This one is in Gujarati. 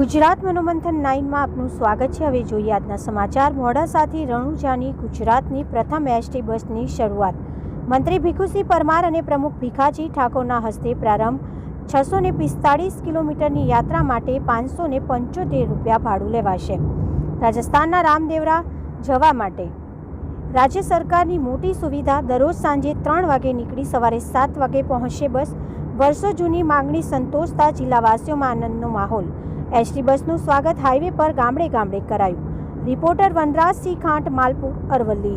ગુજરાત મનોમંથન નાઇનમાં આપનું સ્વાગત છે. હવે જોઈએ આજના સમાચાર. મોડાસાથી રણુજાની ગુજરાતની પ્રથમ એસટી બસની શરૂઆત. મંત્રી ભીખુસિંહ પરમાર અને પ્રમુખ ભીખાજી ઠાકોરના હસ્તે પ્રારંભ. છસો ને પિસ્તાળીસ કિલોમીટરની યાત્રા માટે પાંચસો ને પંચોતેર રૂપિયા ભાડું લેવાશે. રાજસ્થાનના રામદેવરા જવા માટે. રાજ્ય સરકારની મોટી સુવિધા દરરોજ સાંજે ત્રણ વાગે નીકળી સવારે સાત વાગે પહોંચશે બસ. વર્ષો જૂની માંગણી સંતોષતા જિલ્લાવાસીઓમાં આનંદનો માહોલ. એસટી બસનું સ્વાગત હાઈવે પર ગામડે ગામડે કરાયું. રિપોર્ટર વનરાજસિંહ ખાંટ માલપુર અરવલ્લી.